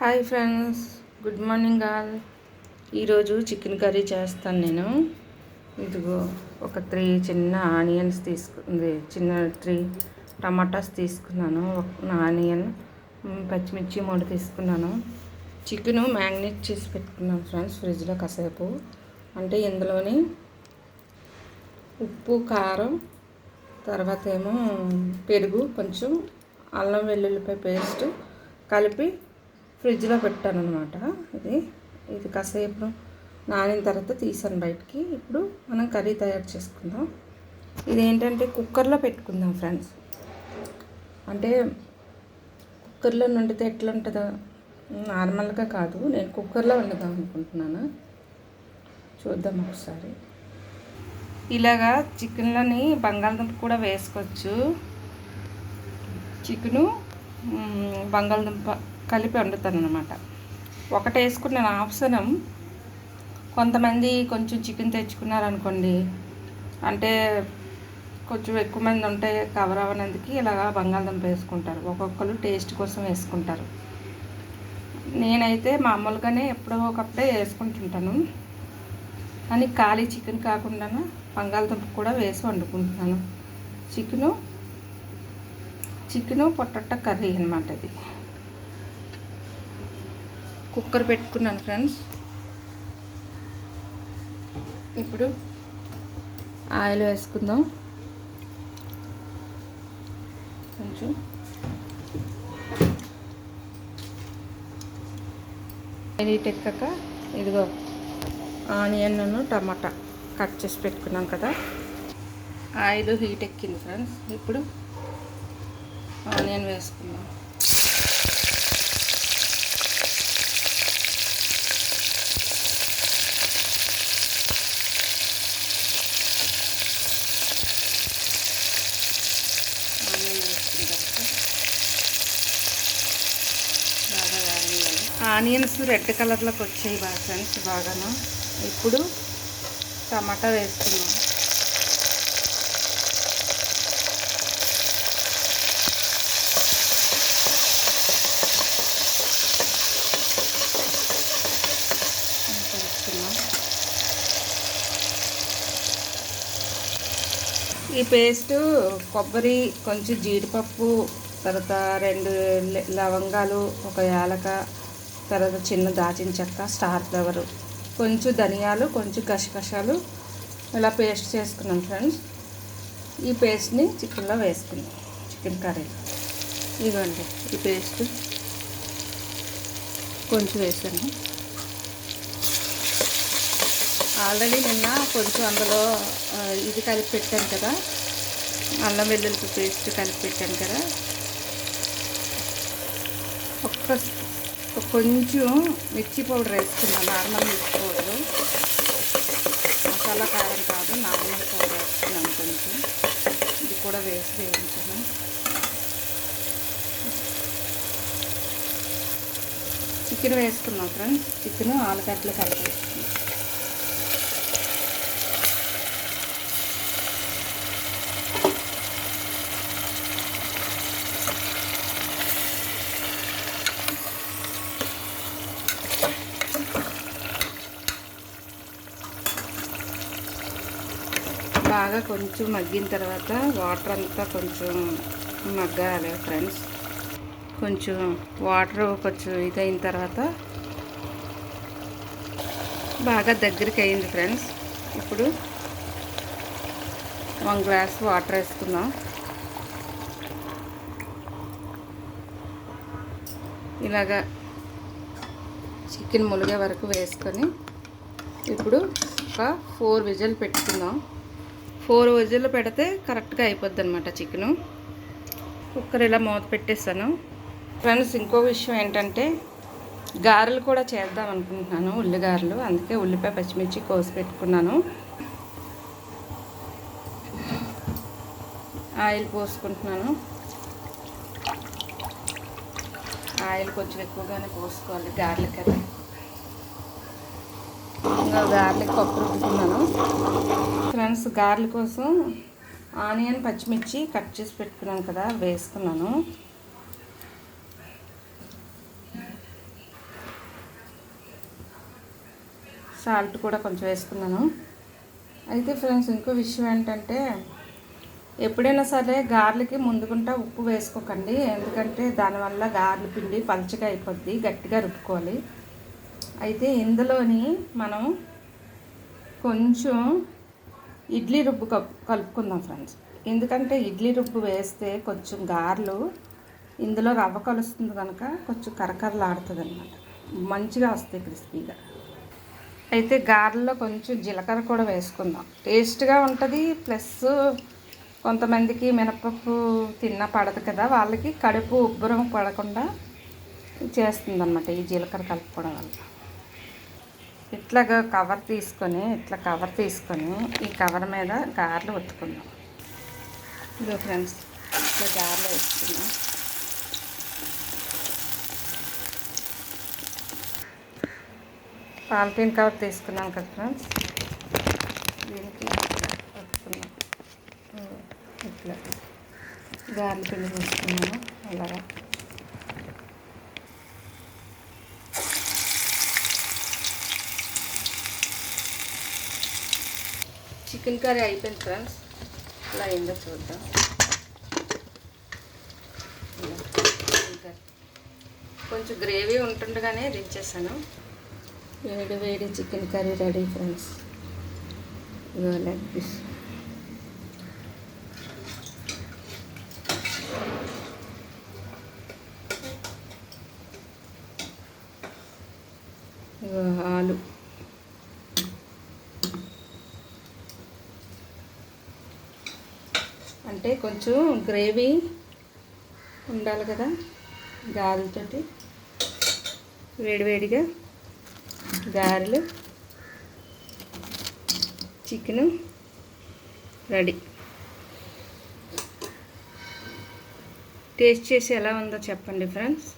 Hi friends good morning all. ఈరోజు chicken curry చేస్తాను నేను. ఇదిగో ఒక త్రీ చిన్న ఆనియన్స్ తీసుకుంది చిన్న త్రీ టమాటాస్ తీసుకున్నాను. ఒక ఆనియన్ పచ్చిమిర్చి మూడు తీసుకున్నాను. చికెను మ్యాగ్నేట్ చేసి పెట్టుకున్నాను ఫ్రెండ్స్ ఫ్రిడ్జ్లో కాసేపు. అంటే ఇందులోని ఉప్పు కారం తర్వాత ఏమో పెరుగు కొంచెం అల్లం వెల్లుల్లిపాయ పేస్ట్ కలిపి ఫ్రిడ్జ్లో పెట్టాను అనమాట ఇది ఇది కాసేపు నానిన తర్వాత తీసాను బయటికి. ఇప్పుడు మనం కర్రీ తయారు చేసుకుందాం. ఇది ఏంటంటే కుక్కర్లో పెట్టుకుందాం ఫ్రెండ్స్. అంటే కుక్కర్లో వండితే ఎట్లా ఉంటుందో నార్మల్గా కాదు. నేను కుక్కర్లో వండుదాం అనుకుంటున్నాను. చూద్దాం ఒకసారి. ఇలాగా చికెన్లోని బంగాళదుంప కూడా వేసుకోవచ్చు. చికెను బంగాళదుంప కలిపి వండుతాను అనమాట ఒకటి వేసుకున్న ఆప్షనం కొంతమంది కొంచెం చికెన్ తెచ్చుకున్నారనుకోండి అంటే కొంచెం ఎక్కువ మంది ఉంటే కవర్ అవ్వనందుకు ఇలాగా బంగాళదుంప వేసుకుంటారు. ఒక్కొక్కరు టేస్ట్ కోసం వేసుకుంటారు. నేనైతే మామూలుగానే ఎప్పుడో ఒకప్పుడే వేసుకుంటుంటాను. కానీ ఖాళీ చికెన్ కాకుండా బంగాళదుంప కూడా వేసి వండుకుంటున్నాను. చికెను చికెను పొట్టొట్ట కర్రీ అనమాట ఇది. కుక్కర్ పెట్టుకున్నాను ఫ్రెండ్స్. ఇప్పుడు ఆయిల్ వేసుకుందాం. కొంచెం. హీట్ ఎక్కక ఇదిగో ఆనియన్ను టమాటా కట్ చేసి పెట్టుకున్నాం కదా. ఆయిల్ హీట్ ఎక్కింది ఫ్రెండ్స్. ఇప్పుడు ఆనియన్ వేసుకుందాం ఆనియన్ వేసుకున్న తర్వాత బాగా వేగనివ్వాలి ఆనియన్స్ రెడ్ కలర్లోకి వచ్చాయి బాగా ఫ్రెండ్స్ బాగాను. ఇప్పుడు టమాటా వేస్తున్నాం. ఈ పేస్ట్ కొబ్బరి కొంచెం జీడిపప్పు తర్వాత రెండు లవంగాలు ఒక యాలక తర్వాత చిన్న దాచిన చెక్క స్టార్ ఫ్లవర్. కొంచెం ధనియాలు కొంచెం గసగసాలు ఇలా పేస్ట్ చేసుకున్నాం ఫ్రెండ్స్. ఈ పేస్ట్ని చికెన్లో వేసుకున్నాం చికెన్ కర్రీ ఇదిగోండి ఈ పేస్ట్ కొంచెం వేసాను. ఆల్రెడీ నిన్న కొంచెం అందులో ఇది కలిపి పెట్టాను కదా అల్లం వెల్లుల్లి పేస్ట్ కలిపి పెట్టాను కదా. ఒక్క కొంచెం మిర్చి పౌడర్ వేసుకున్నాను నార్మల్ మిర్చి పౌడరు. మసాలా కారం కాదు నార్మల్ పౌడర్ వేసుకున్నాను కొంచెం. ఇది కూడా వేసి వేయించాను. చికెన్ వేసుకున్నాం ఫ్రెండ్స్. చికెన్ ఆలుగడ్డలు కలిపి వేసుకున్నాం బాగా కొంచెం మగ్గిన తర్వాత వాటర్ అంతా కొంచెం మగ్గాలి ఫ్రెండ్స్. కొంచెం వాటర్ కొంచెం ఇదైన తర్వాత బాగా దగ్గరికి అయింది ఫ్రెండ్స్. ఇప్పుడు వన్ గ్లాస్ వాటర్ వేసుకుందాం. ఇలాగా చికెన్ ములిగే వరకు వేసుకొని ఇప్పుడు ఒక ఫోర్ విజిల్ పెట్టుకుందాం. ఫోర్ విజిల్ పెడితే కరెక్ట్గా అయిపోద్ది అనమాట చికెను. కుక్కర్ ఇలా మూత పెట్టేస్తాను. ఫ్రెండ్స్ ఇంకో విషయం ఏంటంటే గారెలు కూడా చేద్దాం అనుకుంటున్నాను ఉల్లి గారెలు. అందుకే ఉల్లిపాయ పచ్చిమిర్చి కోసి పెట్టుకున్నాను. ఆయిల్ పోసుకుంటున్నాను. ఆయిల్ కొంచెం ఎక్కువగానే పోసుకోవాలి గారెలు కదా ఇంకా గార్లిక్ పప్పు రుబ్బుకున్నాను. ఫ్రెండ్స్ గార్లిక్ కోసం ఆనియన్ పచ్చిమిర్చి కట్ చేసి పెట్టుకున్నాను కదా వేసుకున్నాను. సాల్ట్ కూడా కొంచెం వేసుకున్నాను. అయితే ఫ్రెండ్స్ ఇంకో విషయం ఏంటంటే ఎప్పుడైనా సరే గార్లకి ముందుకుంటా ఉప్పు వేసుకోకండి. ఎందుకంటే దానివల్ల గార్లు పిండి పలచగా అయిపోద్ది గట్టిగా రుబ్బుకోవాలి. అయితే ఇందులోని మనం కొంచెం ఇడ్లీ రుబ్బు కలుపుకుందాం ఫ్రెండ్స్. ఎందుకంటే ఇడ్లీ రుబ్బు వేస్తే కొంచెం గారెలు ఇందులో రవ్వ కలుస్తుంది కనుక కొంచెం కరకరలాడుతుంది అనమాట మంచిగా వస్తాయి క్రిస్పీగా. అయితే గారెల్లో కొంచెం జీలకర్ర కూడా వేసుకుందాం. టేస్ట్గా ఉంటుంది ప్లస్ కొంతమందికి మినపప్పు తిన్న పడదు కదా వాళ్ళకి కడుపు ఉబ్బరం పడకుండా చేస్తుంది అనమాట ఈ జీలకర్ర కలుపుకోవడం వల్ల. ఇట్లాగా కవర్ తీసుకొని ఇట్లా కవర్ తీసుకొని ఈ కవర్ మీద గారెలు ఒత్తుకుందాం. ఇదో ఫ్రెండ్స్ ఇట్లా గారెలు వేసుకున్నాం పాలిథీన్ కవర్ తీసుకున్నాం కదా ఫ్రెండ్స్ దీనికి ఒత్తుకున్నాం ఇట్లా. గారెలు పిండి తీసుకున్నాము. అలాగా. చికెన్ కర్రీ అయిపోయింది ఫ్రెండ్స్. ఇలా ఏందో చూద్దాం. కొంచెం గ్రేవీ ఉంటుండగానే దించేసాను వేడి వేడి చికెన్ కర్రీ రెడీ ఫ్రెండ్స్. ఇగో లెగ్ పీస్. ఇగో ఆలు. అంటే కొంచెం గ్రేవీ ఉండాలి కదా గారెలతోటి. వేడివేడిగా గారెలు చికెను రెడీ. టేస్ట్ చేసి ఎలా ఉందో చెప్పండి ఫ్రెండ్స్.